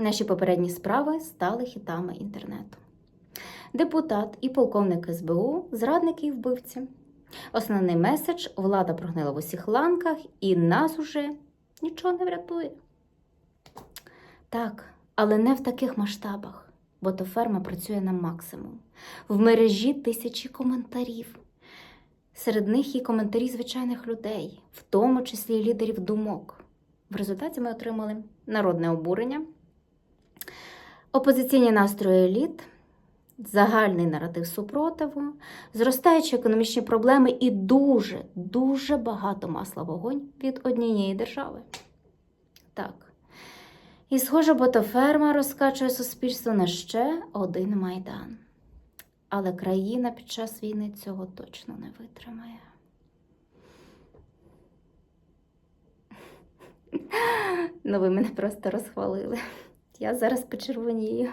Наші попередні справи стали хітами інтернету. Депутат і полковник СБУ, зрадники і вбивці. Основний меседж влада прогнила в усіх ланках, і нас уже нічого не врятує. Так, але не в таких масштабах, бо то ферма працює на максимум. В мережі тисячі коментарів. Серед них і коментарі звичайних людей, в тому числі лідерів думок. В результаті ми отримали народне обурення, опозиційні настрої еліт, загальний наратив супротиву, зростаючі економічні проблеми і дуже, дуже багато масла вогонь від однієї держави. Так. І, схоже, ботоферма розкачує суспільство на ще один майдан. Але країна під час війни цього точно не витримає. Ну, ви мене просто розхвалили. Я зараз почервонію.